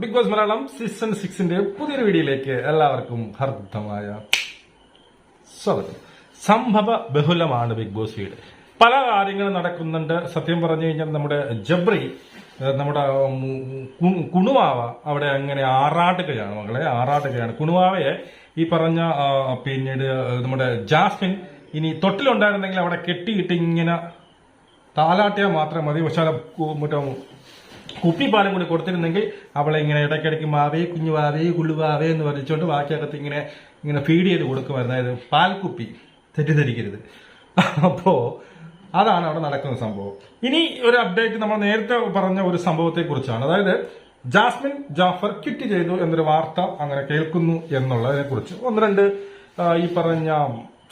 Big Boss Malayalam season സിക്സിന്റെ പുതിയൊരു വീഡിയോയിലേക്ക് എല്ലാവർക്കും ഹർദ്ദമായ സ്വാഗതം. സംഭവ ബഹുലമാണ് ബിഗ് ബോസ് വീട്. പല കാര്യങ്ങളും നടക്കുന്നുണ്ട്. സത്യം പറഞ്ഞു കഴിഞ്ഞാൽ നമ്മുടെ ജബ്രി നമ്മുടെ കുണുവാവ അവിടെ അങ്ങനെ ആറാട്ടുകയാണ് മകളെ ആറാട്ടുകയാണ്. കുണുവാവയെ ഈ പറഞ്ഞ പിന്നീട് നമ്മുടെ ജാസ്മിൻ ഇനി തൊട്ടിലുണ്ടായിരുന്നെങ്കിൽ അവിടെ കെട്ടിയിട്ട് ഇങ്ങനെ താലാട്ടിയാൽ മാത്രം മതി. പക്ഷെ മറ്റോ കുപ്പിപ്പാലും കൂടി കൊടുത്തിരുന്നെങ്കിൽ അവളെ ഇങ്ങനെ ഇടയ്ക്കിടയ്ക്ക് മാവേ കുഞ്ഞു വാവേ കുള്ളുവാവേ എന്ന് പറഞ്ഞിട്ട് ബാക്കിയകത്ത് ഇങ്ങനെ ഇങ്ങനെ ഫീഡ് ചെയ്ത് കൊടുക്കുമായിരുന്നു. അതായത് പാൽക്കുപ്പി തെറ്റിദ്ധരിക്കരുത്. അപ്പോൾ അതാണ് അവിടെ നടക്കുന്ന സംഭവം. ഇനി ഒരു അപ്ഡേറ്റ് നമ്മൾ നേരത്തെ പറഞ്ഞ ഒരു സംഭവത്തെ കുറിച്ചാണ് അതായത് ജാസ്മിൻ ജാഫർ കിറ്റ് ചെയ്തു എന്നൊരു വാർത്ത അങ്ങനെ കേൾക്കുന്നു എന്നുള്ളതിനെ കുറിച്ച് ഒന്ന് രണ്ട് ഈ പറഞ്ഞ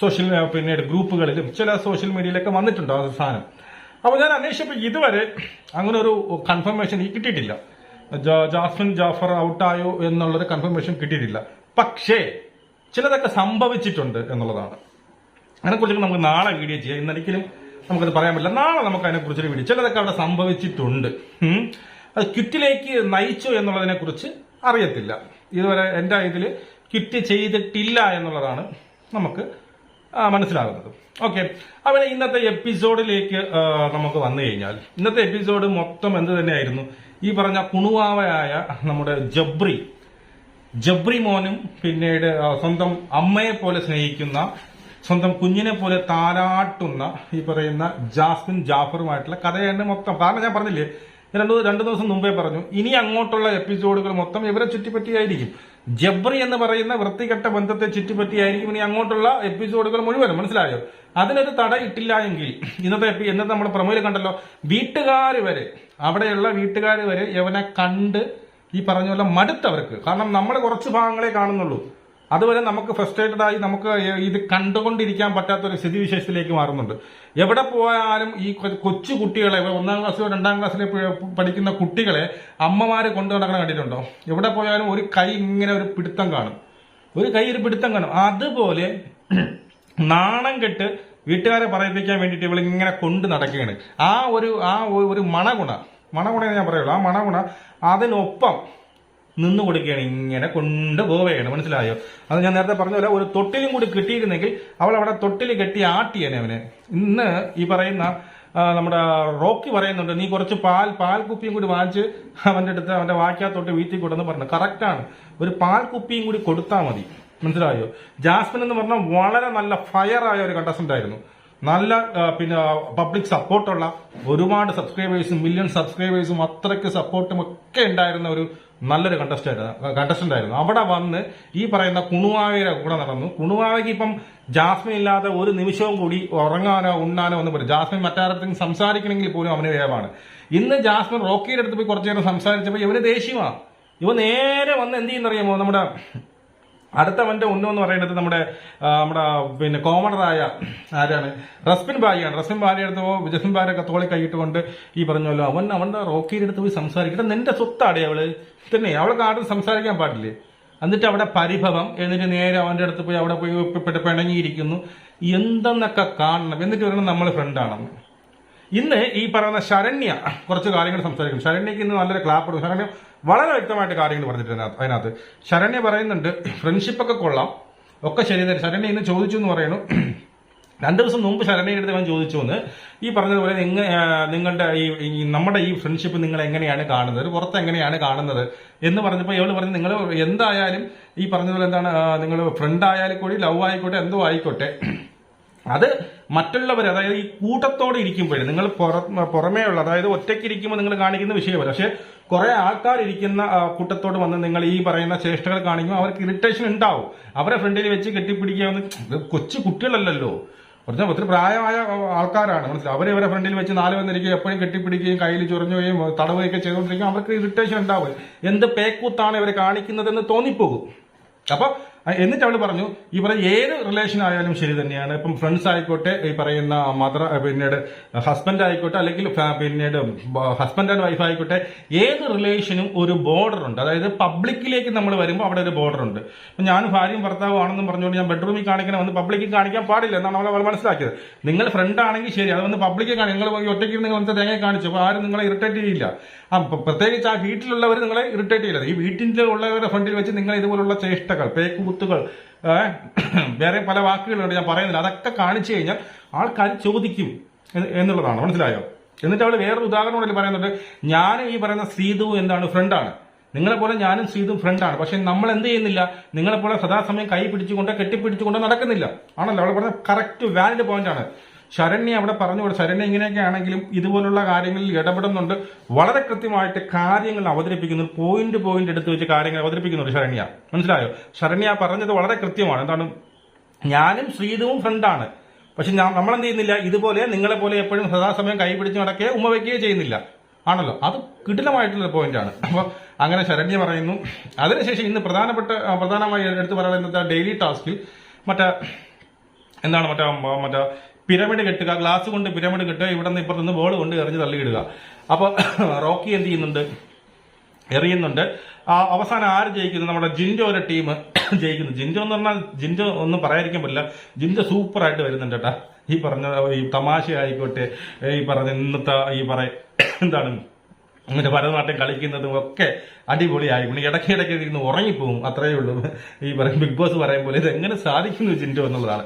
സോഷ്യൽ പിന്നീട് ഗ്രൂപ്പുകളിലും ചില സോഷ്യൽ മീഡിയയിലൊക്കെ വന്നിട്ടുണ്ട് സാധനം. അപ്പോൾ ഞാൻ അന്വേഷിച്ചപ്പോൾ ഇതുവരെ അങ്ങനെ ഒരു കൺഫർമേഷൻ കിട്ടിയിട്ടില്ല. ജാഫിൻ ജാഫർ ഔട്ടായോ എന്നുള്ളൊരു കൺഫർമേഷൻ കിട്ടിയിട്ടില്ല. പക്ഷേ ചിലതൊക്കെ സംഭവിച്ചിട്ടുണ്ട് എന്നുള്ളതാണ്. അതിനെക്കുറിച്ച് നമുക്ക് നാളെ വീഡിയോ ചെയ്യാം. ഇന്നൊരിക്കലും നമുക്കത് പറയാൻ പറ്റില്ല. നാളെ നമുക്ക് അതിനെക്കുറിച്ചൊരു വീഡിയോ ചിലതൊക്കെ അവിടെ സംഭവിച്ചിട്ടുണ്ട്. അത് ക്വിറ്റിലേക്ക് നയിച്ചു എന്നുള്ളതിനെ കുറിച്ച് അറിയത്തില്ല. ഇതുവരെ എന്റെ ഇതിൽ കിറ്റ് ചെയ്തിട്ടില്ല എന്നുള്ളതാണ് നമുക്ക് മനസ്സിലാകുന്നത്. ഓക്കെ. അപ്പോൾ ഇന്നത്തെ എപ്പിസോഡിലേക്ക് നമുക്ക് വന്നു കഴിഞ്ഞാൽ ഇന്നത്തെ എപ്പിസോഡ് മൊത്തം എന്ത് തന്നെയായിരുന്നു? ഈ പറഞ്ഞ കുണുവാവയായ നമ്മുടെ ജബ്രി ജബ്രി മോനും പിന്നീട് സ്വന്തം അമ്മയെ പോലെ സ്നേഹിക്കുന്ന സ്വന്തം കുഞ്ഞിനെ പോലെ താരാട്ടുന്ന ഈ പറയുന്ന ജാസ്മിൻ ജാഫറുമായിട്ടുള്ള കഥയാണ് മൊത്തം. കാരണം ഞാൻ പറഞ്ഞില്ലേ രണ്ടു രണ്ടു ദിവസം മുമ്പേ പറഞ്ഞു ഇനി അങ്ങോട്ടുള്ള എപ്പിസോഡുകൾ മൊത്തം ഇവരെ ചുറ്റിപ്പറ്റിയായിരിക്കും. ജബ്രി എന്ന് പറയുന്ന വൃത്തികെട്ട ബന്ധത്തെ ചുറ്റിപ്പറ്റിയായിരിക്കും ഇനി അങ്ങോട്ടുള്ള എപ്പിസോഡുകൾ മുഴുവൻ മനസ്സിലായോ? അതിനൊരു തട ഇട്ടില്ല എങ്കിൽ ഇന്നത്തെ ഇന്നത്തെ നമ്മൾ പ്രമുഖ കണ്ടല്ലോ വീട്ടുകാർ വരെ അവിടെയുള്ള വീട്ടുകാർ വരെ യവനെ കണ്ട് ഈ പറഞ്ഞ പോലെ മടുത്തവർക്ക് കാരണം നമ്മൾ കുറച്ച് ഭാഗങ്ങളെ കാണുന്നുള്ളൂ. അതുവരെ നമുക്ക് ഫ്രസ്ട്രേറ്റഡ് ആയി നമുക്ക് ഇത് കണ്ടുകൊണ്ടിരിക്കാൻ പറ്റാത്ത ഒരു സ്ഥിതിവിശേഷത്തിലേക്ക് മാറുന്നുണ്ട്. എവിടെ പോയാലും ഈ കൊച്ചു കുട്ടികളെ ഒന്നാം ക്ലാസ്സിലോ രണ്ടാം ക്ലാസ്സിലോ പഠിക്കുന്ന കുട്ടികളെ അമ്മമാരെ കൊണ്ടു നടക്കണം കണ്ടിട്ടുണ്ടോ? എവിടെ പോയാലും ഒരു കൈ ഇങ്ങനെ ഒരു പിടുത്തം കാണും. ഒരു കൈ ഒരു പിടുത്തം കാണും. അതുപോലെ നാണം കെട്ട് വീട്ടുകാരെ പറയിപ്പിക്കാൻ വേണ്ടിയിട്ട് ഇവൾ ഇങ്ങനെ കൊണ്ട് നടക്കുകയാണ്. ആ ഒരു ആ ഒരു- മണഗുണ മണഗുണ ഞാൻ പറയുള്ളൂ. ആ മണഗുണ അതിനൊപ്പം നിന്ന് കൊടുക്കുകയാണ്. ഇങ്ങനെ കൊണ്ടുപോവുകയാണ് മനസ്സിലായോ? അത് ഞാൻ നേരത്തെ പറഞ്ഞ പോലെ ഒരു തൊട്ടിലും കൂടി കിട്ടിയിരുന്നെങ്കിൽ അവൾ അവിടെ തൊട്ടിൽ കെട്ടി ആട്ടിയേനെ അവനെ. ഇന്ന് ഈ പറയുന്ന നമ്മുടെ റോക്കി പറയുന്നുണ്ട് നീ കുറച്ച് പാൽ പാൽ കുപ്പിയും കൂടി വാങ്ങിച്ച് അവന്റെ അടുത്ത് അവന്റെ വാക്യാത്തോട്ട് വീട്ടിൽ കൊടുന്ന് പറഞ്ഞു. കറക്റ്റാണ് ഒരു പാൽ കുപ്പിയും കൂടി കൊടുത്താൽ മതി. മനസ്സിലായോ? ജാസ്മിൻ എന്ന് പറഞ്ഞാൽ വളരെ നല്ല ഫയറായ ഒരു കണ്ടസ്റ്റന്റ് ആയിരുന്നു. നല്ല പിന്നെ പബ്ലിക് സപ്പോർട്ടുള്ള ഒരുപാട് സബ്സ്ക്രൈബേഴ്സും മില്യൺ സബ്സ്ക്രൈബേഴ്സും അത്രയ്ക്ക് സപ്പോർട്ടും ഒക്കെ ഉണ്ടായിരുന്ന ഒരു നല്ലൊരു കണ്ടസ്റ്റന്റ് കണ്ടസ്റ്റന്റ് ആയിരുന്നു. അവിടെ വന്ന് ഈ പറയുന്ന കുണുവാവയുടെ കൂടെ നടന്നു. കുണുവാവയ്ക്ക് ഇപ്പം ജാസ്മിൻ ഇല്ലാതെ ഒരു നിമിഷവും കൂടി ഉറങ്ങാനോ ഉണ്ണാനോ ഒന്നും പറ്റും ജാസ്മിൻ മറ്റാരത്തും സംസാരിക്കണമെങ്കിൽ പോലും അവന് വേവാണ്. ഇന്ന് ജാസ്മിൻ റോക്കിയുടെ അടുത്ത് പോയി കുറച്ചു നേരം സംസാരിച്ചപ്പോൾ ഇവന് ദേഷ്യമാണ് ഇവ നേരെ വന്ന് എന്ത് ചെയ്യുന്നറിയാമോ? നമ്മുടെ അടുത്തവന്റെ ഒന്നു എന്ന് പറയുന്നത് നമ്മുടെ നമ്മുടെ പിന്നെ കോമണറായ ആരാണ്? റസ്മിൻ ബായിയാണ് റസ്മിൻ ബായി അടുത്ത് ജസ്മിൻ ബാരൊക്കെ തോളി കൈയിട്ടുകൊണ്ട് ഈ പറഞ്ഞല്ലോ അവൻ അവന്റെ റോക്കിയുടെ അടുത്ത് പോയി സംസാരിക്കട്ടെ നിന്റെ സ്വത്താടെ അവൾ. തന്നെ അവൾക്ക് ആരും സംസാരിക്കാൻ പാടില്ലേ? എന്നിട്ട് അവിടെ പരിഭവം എന്നിട്ട് നേരെ അവന്റെ അടുത്ത് പോയി അവിടെ പോയി പിണങ്ങിയിരിക്കുന്നു. എന്തെന്നൊക്കെ കാണണം. എന്നിട്ട് പറയണം നമ്മൾ ഫ്രണ്ടാണെന്ന് ഇന്ന് ഈ പറയുന്ന ശരണ്യ കുറച്ച് കാര്യങ്ങൾ സംസാരിക്കും. ശരണ്യക്ക് ഇന്ന് നല്ലൊരു ക്ലാപ്പ് കൊടുക്കും. ശരണ്യ വളരെ വ്യക്തമായിട്ട് കാര്യങ്ങൾ പറഞ്ഞിട്ടുണ്ട് അതിനകത്ത്. ശരണ്യ പറയുന്നുണ്ട് ഫ്രണ്ട്ഷിപ്പ് ഒക്കെ കൊള്ളാം. ഒക്കെ ശരി തന്നെ. ശരണ്യ ഇന്ന് ചോദിച്ചു എന്ന് പറയുന്നു. രണ്ടു ദിവസം മുമ്പ് ശരണ്യയുടെ അടുത്ത് ഞാൻ ചോദിച്ചു എന്ന് ഈ പറഞ്ഞതുപോലെ നിങ്ങ നിങ്ങളുടെ ഈ നമ്മുടെ ഈ ഫ്രണ്ട്ഷിപ്പ് നിങ്ങൾ എങ്ങനെയാണ് കാണുന്നത്? പുറത്ത് എങ്ങനെയാണ് കാണുന്നത്? എന്ന് പറഞ്ഞപ്പോൾ ഇവൾ പറഞ്ഞു നിങ്ങൾ എന്തായാലും ഈ പറഞ്ഞതുപോലെ എന്താണ് നിങ്ങൾ ഫ്രണ്ട് ആയാലും കൂടി ലവ് ആയിക്കോട്ടെ എന്തോ ആയിക്കോട്ടെ. അത് മറ്റുള്ളവർ അതായത് ഈ കൂട്ടത്തോടെ ഇരിക്കുമ്പോഴേ നിങ്ങൾ പുറ- പുറമേ ഉള്ള അതായത് ഒറ്റയ്ക്ക് ഇരിക്കുമ്പോൾ നിങ്ങൾ കാണിക്കുന്ന വിഷയമല്ല പക്ഷേ കുറെ ആൾക്കാർ ഇരിക്കുന്ന കൂട്ടത്തോട് വന്ന് നിങ്ങൾ ഈ പറയുന്ന ചേഷ്ടകൾ കാണിക്കുമ്പോൾ അവർക്ക് ഇറിറ്റേഷൻ ഉണ്ടാവും. അവരെ ഫ്രണ്ടിൽ വെച്ച് കെട്ടിപ്പിടിക്കാവുന്ന ഇത് കൊച്ചു കുട്ടികളല്ലല്ലോ. കുറച്ച് ഒത്തിരി പ്രായമായ ആൾക്കാരാണ് മനസ്സിലായി? അവരെ ഇവരെ ഫ്രണ്ടിൽ വെച്ച് നാല് വന്നിരിക്കുകയും എപ്പോഴും കെട്ടിപ്പിടിക്കുകയും കയ്യിൽ ചൊറിഞ്ഞുകയും തടവുകയൊക്കെ ചെയ്തുകൊണ്ടിരിക്കും അവർക്ക് ഇറിറ്റേഷൻ ഉണ്ടാവും. എന്ത് പേക്കൂത്താണ് ഇവർ കാണിക്കുന്നതെന്ന് തോന്നിപ്പോകും. അപ്പൊ എന്നിട്ട് അവൾ പറഞ്ഞു ഈ പറയുന്ന ഏത് റിലേഷൻ ആയാലും ശരി തന്നെയാണ്. ഇപ്പം ഫ്രണ്ട്സ് ആയിക്കോട്ടെ ഈ പറയുന്ന മദർ പിന്നീട് ഹസ്ബൻഡ് ആയിക്കോട്ടെ അല്ലെങ്കിൽ പിന്നീട് ഹസ്ബൻഡ് ആൻഡ് വൈഫ് ആയിക്കോട്ടെ ഏത് റിലേഷനും ഒരു ബോർഡർ ഉണ്ട്. അതായത് പബ്ലിക്കിലേക്ക് നമ്മൾ വരുമ്പോൾ അവിടെ ഒരു ബോർഡർ ഉണ്ട്. അപ്പം ഞാൻ ഭാര്യയും ഭർത്താവും ആണെന്നും പറഞ്ഞുകൊണ്ട് ഞാൻ ബെഡ്റൂമിൽ കാണിക്കണം വന്ന് പബ്ലിക്കിൽ കാണിക്കാൻ പാടില്ല എന്നാണ് അവൾ അവൾ മനസ്സിലാക്കിയത്. നിങ്ങൾ ഫ്രണ്ട് ആണെങ്കിൽ ശരി അത് വന്ന് പബ്ലിക്കിൽ കാണിക്കും. നിങ്ങൾ ഒറ്റയ്ക്ക് നിങ്ങൾ വന്ന് തേങ്ങ കാണിച്ചു? അപ്പോൾ ആരും നിങ്ങളെ ഇറിറ്റേറ്റ് ചെയ്യില്ല. ആ പ്രത്യേകിച്ച് ആ വീട്ടിലുള്ളവർ നിങ്ങളെ ഇറിറ്റേറ്റ് ചെയ്യില്ല ഈ വീട്ടിൽ ഉള്ളവരുടെ ഫ്രണ്ടിൽ വെച്ച് നിങ്ങൾ ഇതുപോലുള്ള ചേഷ്ടകൾ പേക്കുകുത്തുകൾ വേറെ പല വാക്കുകളുണ്ട് ഞാൻ പറയുന്നില്ല. അതൊക്കെ കാണിച്ചു കഴിഞ്ഞാൽ ആൾക്കാർ ചോദിക്കും എന്നുള്ളതാണ്. മനസ്സിലായോ? എന്നിട്ട് അവൾ വേറൊരു ഉദാഹരണം പറയുന്നുണ്ട് ഞാനും ഈ പറയുന്ന സീതു എന്താണ്? ഫ്രണ്ടാണ് നിങ്ങളെ പോലെ ഞാനും സീതും ഫ്രണ്ടാണ് പക്ഷെ നമ്മൾ എന്ത് ചെയ്യുന്നില്ല? നിങ്ങളെ പോലെ സദാസമയം കൈ പിടിച്ചുകൊണ്ട് കെട്ടിപ്പിടിച്ചുകൊണ്ട് നടക്കുന്നില്ല. ആണല്ലോ? അവൾ പറഞ്ഞ കറക്റ്റ് വാലിഡ് പോയിന്റ് ആണ്. ശരണ്യ അവിടെ പറഞ്ഞു ശരണ്യ ഇങ്ങനെയൊക്കെ ആണെങ്കിലും ഇതുപോലുള്ള കാര്യങ്ങളിൽ ഇടപെടുന്നുണ്ട്. വളരെ കൃത്യമായിട്ട് കാര്യങ്ങൾ അവതരിപ്പിക്കുന്നു. പോയിന്റ് പോയിന്റ് എടുത്ത് വെച്ച് കാര്യങ്ങൾ അവതരിപ്പിക്കുന്നുണ്ട് ശരണ്യ. മനസ്സിലായോ? ശരണ്യ പറഞ്ഞത് വളരെ കൃത്യമാണ്. എന്താണ്? ഞാനും ശ്രീതുവും ഫ്രണ്ടാണ് പക്ഷെ നമ്മൾ എന്ത് ചെയ്യുന്നില്ല? ഇതുപോലെ നിങ്ങളെ പോലെ എപ്പോഴും സദാസമയം കൈപിടിച്ച് നടക്കുകയോ ഉമ്മ വയ്ക്കുകയോ ചെയ്യുന്നില്ല. ആണല്ലോ? അത് കിടിലമായിട്ടുള്ള പോയിന്റാണ് അപ്പോൾ അങ്ങനെ ശരണ്യ പറയുന്നു. അതിനുശേഷം ഇന്ന് പ്രധാനപ്പെട്ട പ്രധാനമായി എടുത്തു പറയുന്നത് ഡെയിലി ടാസ്കിൽ മറ്റേ എന്താണ് മറ്റേ മറ്റേ പിരമിഡ് കെട്ടുക ഗ്ലാസ് കൊണ്ട് പിരമിഡ് കെട്ടുക ഇവിടെ നിന്ന് ഇപ്പുറത്ത് നിന്ന് ബോൾ കൊണ്ട് എറിഞ്ഞ് തള്ളിയിടുക. അപ്പോൾ റോക്കി എന്ത് ചെയ്യുന്നുണ്ട്? എറിയുന്നുണ്ട്. അവസാനം ആര് ജയിക്കുന്നു? നമ്മുടെ ജിൻജോ ഒരു ടീം ജയിക്കുന്നു. ജിൻജോ എന്ന് പറഞ്ഞാൽ ജിൻജോ ഒന്നും പറയാതിരിക്കാൻ പറ്റില്ല. ജിൻജോ സൂപ്പറായിട്ട് വരുന്നുണ്ട് കേട്ടാ. ഈ പറഞ്ഞ ഈ തമാശ ആയിക്കോട്ടെ ഈ പറഞ്ഞ ഇന്നത്തെ ഈ പറ എന്താണ് എന്നിട്ട് ഭരതനാട്യം കളിക്കുന്നതും ഒക്കെ അടിപൊളിയായി. പിന്നെ ഇടയ്ക്ക് ഇടയ്ക്ക് ഇരുന്ന് ഉറങ്ങിപ്പോവും. അത്രയേ ഉള്ളൂ. ഈ പറയും ബിഗ് ബോസ് പറയും പോലെ ഇത് എങ്ങനെ സാധിക്കുന്നു ജിൻഡോ എന്നുള്ളതാണ്.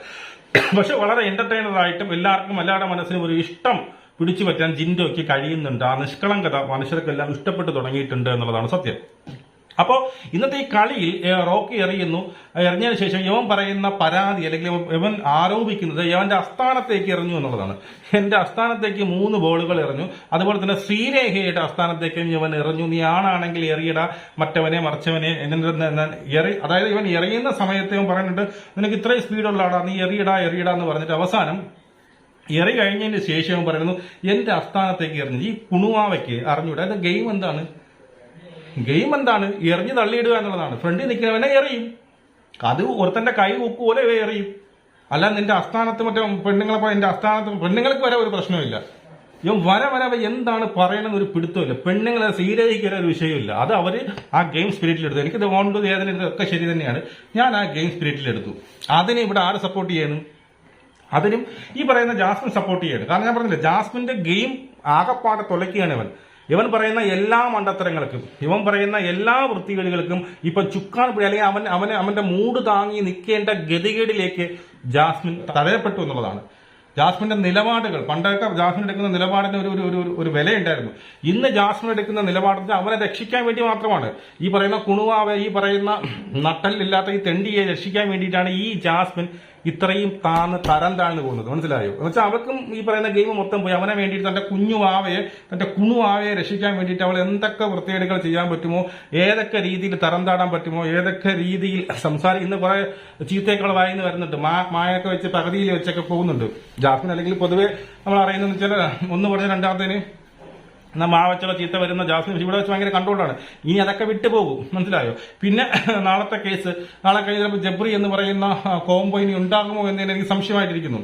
പക്ഷെ വളരെ എന്റർടൈനർ ആയിട്ടും എല്ലാവർക്കും എല്ലാവരുടെ മനസ്സിനും ഒരു ഇഷ്ടം പിടിച്ചു പറ്റാൻ ജിൻഡോയ്ക്ക് കഴിയുന്നുണ്ട്. ആ നിഷ്കളങ്കത മനുഷ്യർക്കെല്ലാം ഇഷ്ടപ്പെട്ടു തുടങ്ങിയിട്ടുണ്ട് എന്നുള്ളതാണ് സത്യം. അപ്പോ ഇന്നത്തെ ഈ കളിയിൽ റോക്കി എറിയുന്നു. എറിഞ്ഞതിന് ശേഷം യവൻ പറയുന്ന പരാതി അല്ലെങ്കിൽ യവൻ ആരോപിക്കുന്നത് ഇവന്റെ അസ്ഥാനത്തേക്ക് എറിഞ്ഞു എന്നുള്ളതാണ്. എന്റെ അസ്ഥാനത്തേക്ക് മൂന്ന് ബോളുകൾ എറിഞ്ഞു. അതുപോലെ തന്നെ ശ്രീരേഖയുടെ അസ്ഥാനത്തേക്ക് യവൻ എറിഞ്ഞു. നീ ആണാണെങ്കിൽ എറിയട. മറ്റവനെ മറിച്ചവനെ എറി അതായത് ഇവൻ എറിയുന്ന സമയത്ത് ഇവൻ പറയുന്നുണ്ട് നിനക്ക് ഇത്രയും സ്പീഡുള്ള ആടാ നീ എറിയടാ എറിയടാ എന്ന് പറഞ്ഞിട്ട് അവസാനം എറി കഴിഞ്ഞതിന് ശേഷം പറയുന്നു എന്റെ അസ്ഥാനത്തേക്ക് എറിഞ്ഞു. ഈ കുണുവാവയ്ക്ക് അറിഞ്ഞൂടാ. അത് ഗെയിം എന്താണ്? ഗെയിം എന്താണ്? എറിഞ്ഞ് തള്ളിയിടുക എന്നുള്ളതാണ്. ഫ്രണ്ടിൽ നിൽക്കുന്നവനെ എറിയും. അത് ഒരുത്തന്റെ കൈ ഉക്കുപോലെ ഇവ എറിയും. അല്ല നിന്റെ അസ്ഥാനത്ത് മറ്റേ പെണ്ണുങ്ങളെ പോലെ എന്റെ അസ്ഥാനത്ത് പെണ്ണുങ്ങൾക്ക് വരെ ഒരു പ്രശ്നമില്ല ഇവൻ വര വര എന്താണ് പറയണമെന്ന് ഒരു പിടുത്തമില്ല പെണ്ണുങ്ങളെ സ്വീകരിക്കാൻ ഒരു വിഷയമില്ല അത് അവർ ആ ഗെയിം സ്പിരിറ്റിൽ എടുത്തു. എനിക്ക് കൊണ്ട് വേദന ഒക്കെ ശരി തന്നെയാണ്. ഞാൻ ആ ഗെയിം സ്പിരിറ്റിൽ എടുത്തു. അതിനെ ഇവിടെ ആര് സപ്പോർട്ട് ചെയ്യുന്നു അതിനും ഈ പറയുന്ന ജാസ്മിൻ സപ്പോർട്ട് ചെയ്യണം. കാരണം ഞാൻ പറഞ്ഞില്ല ജാസ്മിന്റെ ഗെയിം ആകപ്പാടെ തുലയ്ക്കുകയാണ് ഇവൻ ഇവൻ പറയുന്ന എല്ലാ മണ്ടത്തരങ്ങൾക്കും ഇവൻ പറയുന്ന എല്ലാ വൃത്തികേടുകൾക്കും ഇപ്പൊ ചുക്കാൻ പിടി അല്ലെങ്കിൽ അവൻ അവനെ അവന്റെ മൂട് താങ്ങി നിൽക്കേണ്ട ഗതികേടിലേക്ക് ജാസ്മിൻ തടയപ്പെട്ടു എന്നുള്ളതാണ്. ജാസ്മിന്റെ നിലപാടുകൾ പണ്ടൊക്കെ ജാസ്മിൻ എടുക്കുന്ന നിലപാടിന് ഒരു ഒരു ഒരു ഒരു വിലയുണ്ടായിരുന്നു. ഇന്ന് ജാസ്മിൻ എടുക്കുന്ന നിലപാടിന് അവനെ രക്ഷിക്കാൻ വേണ്ടി മാത്രമാണ്. ഈ പറയുന്ന കുണുവാവെ ഈ പറയുന്ന നട്ടലില്ലാത്ത ഈ തെണ്ടിയെ രക്ഷിക്കാൻ വേണ്ടിയിട്ടാണ് ഈ ജാസ്മിൻ ഇത്രയും താന്ന് തരം താഴ്ന്നു പോകുന്നത്. മനസ്സിലായോ? എന്ന് വെച്ചാൽ അവൾക്കും ഈ പറയുന്ന ഗെയിം മൊത്തം പോയി. അവനെ വേണ്ടിയിട്ട് തന്റെ കുഞ്ഞു ആവയെ തന്റെ കുണു ആവയെ രക്ഷിക്കാൻ വേണ്ടിയിട്ട് അവൾ എന്തൊക്കെ വൃത്തികേടുകൾ ചെയ്യാൻ പറ്റുമോ ഏതൊക്കെ രീതിയിൽ തരം താടാൻ പറ്റുമോ ഏതൊക്കെ രീതിയിൽ സംസാരിക്കുന്ന കുറെ ചീത്തയൊക്കെ വായിന്ന് വരുന്നുണ്ട്. മാ മായൊക്കെ വെച്ച് പകുതിയിൽ വെച്ചൊക്കെ പോകുന്നുണ്ട്. ജാസ്മിൻ അല്ലെങ്കിൽ പൊതുവെ നമ്മൾ അറിയുന്നതെന്ന് വെച്ചാൽ ഒന്ന് പറഞ്ഞ രണ്ടാമത്തേന് എന്നാ മാവച്ചുള്ള ചീത്ത വരുന്ന ജാസ്മിൻ ഇവിടെ വെച്ച് ഭയങ്കര കൺട്രോളാണ് ഇനി അതൊക്കെ വിട്ടുപോകും മനസ്സിലായോ? പിന്നെ നാളത്തെ കേസ് നാളെ കഴിഞ്ഞപ്പോൾ ജബ്രി എന്ന് പറയുന്ന കോംബോ ഇനി ഉണ്ടാകുമോ എന്നതിന് എനിക്ക് സംശയമായിട്ടിരിക്കുന്നു.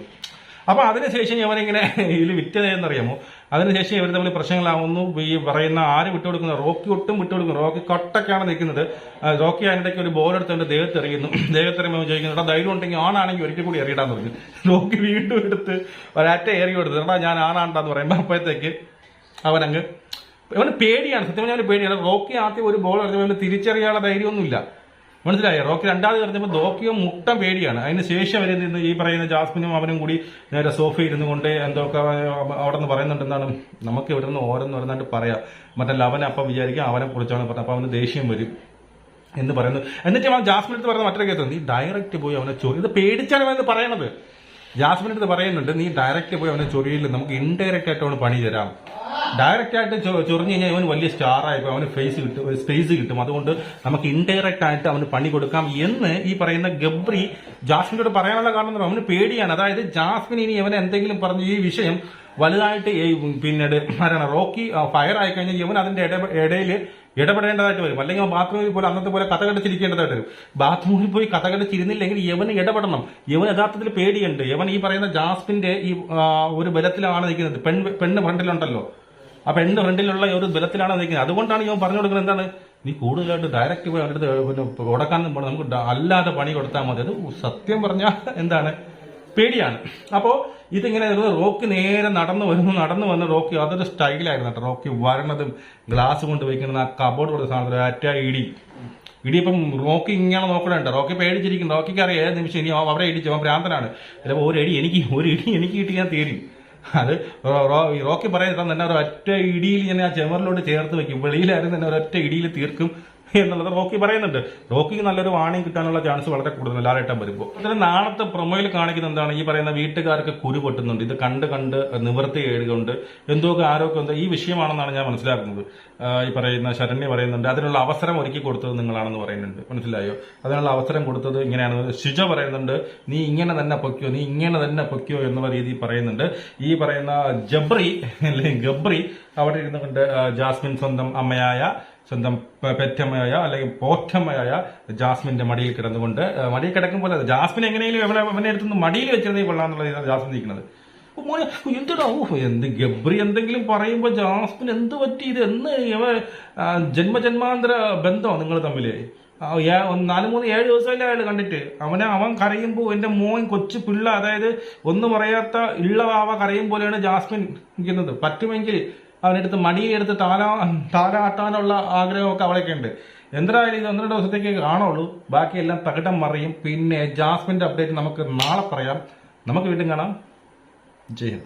അപ്പൊ അതിനുശേഷം ഇവരിങ്ങനെ ഇതിൽ വിറ്റതെന്നറിയാമോ അതിനുശേഷം ഇവർ തമ്മിൽ പ്രശ്നങ്ങളാവുന്നു. ഈ പറയുന്ന ആര് വിട്ടുകൊടുക്കുന്ന? റോക്കി ഒട്ടും വിട്ടുകൊടുക്കുന്നു. റോക്കി കട്ടൊക്കെയാണ് നിൽക്കുന്നത്. റോക്കി അതിനിടയ്ക്ക് ഒരു ബോൾ എടുത്തുകൊണ്ട് ദേഹത്ത് എറിയുന്നു. ദേഹത്ത് എറിയുമ്പോൾ ചോദിക്കുന്നു എടാ ധൈര്യം ഉണ്ടെങ്കിൽ ആണാണെങ്കിൽ ഒരിക്കൽ കൂടി എറിയിടാന്ന് പറഞ്ഞു. റോക്കി വീണ്ടും എടുത്ത് ഒരാറ്റ ഏറി കൊടുത്തു എടാ ഞാൻ ആണാണ്ടാന്ന് പറയുമ്പോൾ അപ്പോഴത്തേക്ക് അവനങ്ങ് അവന് പേടിയാണ്. സത്യം പറഞ്ഞാൽ പേടിയാണ്. റോക്കി ആദ്യം ഒരു ബോൾ എറിഞ്ഞപ്പോൾ തിരിച്ചറിയാനുള്ള ധൈര്യമൊന്നുമില്ല. മനസ്സിലായോ? റോക്കി രണ്ടാമത് എറിഞ്ഞപ്പോൾ റോക്കിയോ മുട്ടം പേടിയാണ്. അതിന് ശേഷം അവർ നിന്ന് ഈ പറയുന്ന ജാസ്മിനും അവനും കൂടി നേരെ സോഫ ഇരുന്നു കൊണ്ട് എന്തൊക്കെ അവിടെ നിന്ന് പറയുന്നുണ്ട്. എന്താണ്? നമുക്ക് ഇവിടെ നിന്ന് ഓരോന്ന് ഓരോന്നായിട്ട് പറയാം. മറ്റല്ല അവനെ അപ്പം വിചാരിക്കാം അവനെ കുറിച്ചാണ് പറഞ്ഞത് അപ്പം അവന് ദേഷ്യം വരും എന്ന് പറയുന്നു. എന്നിട്ട് അവൻ ജാസ്മിൻ അടുത്ത് പറയുന്ന മറ്റൊരു കേസ് നീ ഡയറക്റ്റ് പോയി അവനെ ചൊറി ഇത് പേടിച്ചാണ് അവൻ പറയണത്. ജാസ്മിൻ അടുത്ത് പറയുന്നുണ്ട് നീ ഡയറക്റ്റ് പോയി അവനെ ചൊറിയില്ല. നമുക്ക് ഇൻഡയറക്റ്റ് ആയിട്ട് അവന് പണി തരാം. ഡയറക്റ്റ് ആയിട്ട് ചൊറിഞ്ഞു കഴിഞ്ഞാൽ അവന് വലിയ സ്റ്റാർ ആയിപ്പോ അവന് ഫേസ് കിട്ടും സ്പേസ് കിട്ടും. അതുകൊണ്ട് നമുക്ക് ഇൻഡയറക്റ്റ് ആയിട്ട് അവന് പണി കൊടുക്കാം എന്ന് ഈ പറയുന്ന ഗബ്രി ജാസ്മിനോട് പറയാനുള്ള കാരണം? അവന് പേടിയാണ്. അതായത് ജാസ്മിൻ ഇനി അവൻ എന്തെങ്കിലും പറഞ്ഞു ഈ വിഷയം വലുതായിട്ട് പിന്നീട് ആരാണ് റോക്കി ഫയർ ആയി കഴിഞ്ഞാൽ ഇവൻ അതിന്റെ ഇടയിൽ ഇടപെടേണ്ടതായിട്ട് വരും. അല്ലെങ്കിൽ ബാത്റൂമിൽ പോലും അന്നത്തെ പോലെ കഥ വരും. ബാത്റൂമിൽ പോയി കഥ കടിച്ചിരുന്നില്ലെങ്കിൽ യവന് ഇടപെടണം. യവൻ യഥാർത്ഥത്തിൽ പേടിയുണ്ട്. യവൻ ഈ പറയുന്ന ജാസ്മിന്റെ ഈ ഒരു ബലത്തിലാണ് നിൽക്കുന്നത്. പെൺ പെണ്ണ് ഫ്രണ്ടിലുണ്ടല്ലോ. ആ പെണ്ണ് ഫ്രണ്ടിലുള്ള ഒരു ബലത്തിലാണ് നിൽക്കുന്നത്? അതുകൊണ്ടാണ് ഞാൻ പറഞ്ഞു കൊടുക്കുന്നത് എന്താണ്? നീ കൂടുതലായിട്ട് ഡയറക്റ്റ് പോയി അവരുടെ പിന്നെ കൊടുക്കാനും പോകണം നമുക്ക് അല്ലാതെ പണി കൊടുത്താൽ മതി. അത് സത്യം പറഞ്ഞാൽ എന്താണ്? പേടിയാണ്. അപ്പോൾ ഇതിങ്ങനെ റോക്ക് നേരെ നടന്നു വരുന്നു നടന്നു വന്ന് റോക്കി അതൊരു സ്റ്റൈലായിരുന്നു കേട്ടോ. റോക്കി വരണതും ഗ്ലാസ് കൊണ്ട് വയ്ക്കുന്നത് ആ കബോർഡ് കൊടുത്ത സാധനത്തിൽ അറ്റ ഇടി. ഇടിയിപ്പം റോക്കി ഇങ്ങനെ നോക്കണുണ്ട്. റോക്കി പേടിച്ചിരിക്കും റോക്കിക്ക് അറിയാം ഏത് നിമിഷം ഇനി അവരെ ഇടിച്ചു അവൻ ഭ്രാന്തനാണ്. ചിലപ്പോൾ ഒരു ഇടി എനിക്ക് ഒരു ഇടി എനിക്ക് കിട്ടി ഞാൻ തീരും. അത് റോക്കി പറയുന്നത് തന്നെ ഒരു ഒറ്റ ഇടിയിൽ ഞാൻ ആ ചെമറിലോട്ട് ചേർത്ത് വെക്കും. വെളിയിലായിരുന്നു തന്നെ ഒരൊറ്റ ഇടിയിൽ തീർക്കും. എന്നുള്ളത് റോക്കി പറയുന്നുണ്ട്. റോക്കിക്ക് നല്ലൊരു വാണിംഗ് കിട്ടാനുള്ള ചാൻസ് വളരെ കൂടുതൽ ലാലേട്ടം വരുമ്പോൾ. അതിന് നാളത്തെ പ്രൊമോയിൽ കാണിക്കുന്ന എന്താണ്? ഈ പറയുന്ന വീട്ടുകാർക്ക് കുരു പൊട്ടുന്നുണ്ട്. ഇത് കണ്ട് കണ്ട് നിവർത്തി ഏഴുകൊണ്ട് എന്തൊക്കെ ആരോഗ്യം എന്തോ? ഈ വിഷയമാണെന്നാണ് ഞാൻ മനസ്സിലാക്കുന്നത്. ഈ പറയുന്ന ശരണ്യ പറയുന്നുണ്ട് അതിനുള്ള അവസരം ഒരുക്കി കൊടുത്തത് നിങ്ങളാണെന്ന് പറയുന്നുണ്ട്. മനസ്സിലായോ? അതിനുള്ള അവസരം കൊടുത്തത് ഇങ്ങനെയാണ്. ശുച പറയുന്നുണ്ട് നീ ഇങ്ങനെ തന്നെ പൊക്കിയോ നീ ഇങ്ങനെ തന്നെ പൊക്കിയോ എന്നുള്ള രീതിയിൽ പറയുന്നുണ്ട്. ഈ പറയുന്ന ജബ്രി അല്ലെങ്കിൽ ഗബ്രി അവിടെ ഇരുന്നുകൊണ്ട് ജാസ്മിൻ സ്വന്തം അമ്മയായ സ്വന്തം പെറ്റമ്മയായ അല്ലെങ്കിൽ പോറ്റമ്മയായ ജാസ്മിന്റെ മടിയിൽ കിടന്നുകൊണ്ട് മടിയിൽ കിടക്കുമ്പോൾ ജാസ്മിൻ എങ്ങനെയും അവനെ അവനെ അടുത്തുനിന്ന് മടിയിൽ വെച്ചിരുന്നേ കൊള്ളാന്നുള്ള രീതിയിലാണ് ജാസ്മിൻ നിൽക്കുന്നത്. മോനെ ഓഹ് എന്ത് ഗബ്രി എന്തെങ്കിലും പറയുമ്പോൾ ജാസ്മിൻ എന്ത് പറ്റി? ഇത് എന്ന് ഇവ ജന്മജന്മാന്തര ബന്ധമോ നിങ്ങൾ തമ്മിൽ നാല് മൂന്ന് ഏഴ് ദിവസമല്ലേ അയാൾ കണ്ടിട്ട്. അവനെ അവൻ കരയുമ്പോൾ എന്റെ മോൻ കൊച്ചു പിള്ള അതായത് ഒന്നും പറയാത്ത ഇള്ളവാവ കരയും പോലെയാണ് ജാസ്മിൻ നിൽക്കുന്നത്. പറ്റുമെങ്കിൽ അവനെടുത്ത് മടിയിലെടുത്ത് താലാ താലാട്ടാനുള്ള ആഗ്രഹമൊക്കെ അവളൊക്കെ ഉണ്ട് എന്തായാലും ഇത് ഒന്ന് രണ്ട് ദിവസത്തേക്ക് കാണുള്ളൂ. ബാക്കിയെല്ലാം തകിടം മറിയും. പിന്നെ ജാസ്മിന്റെ അപ്ഡേറ്റ് നമുക്ക് നാളെ പറയാം. നമുക്ക് വീണ്ടും കാണാം. ജയ്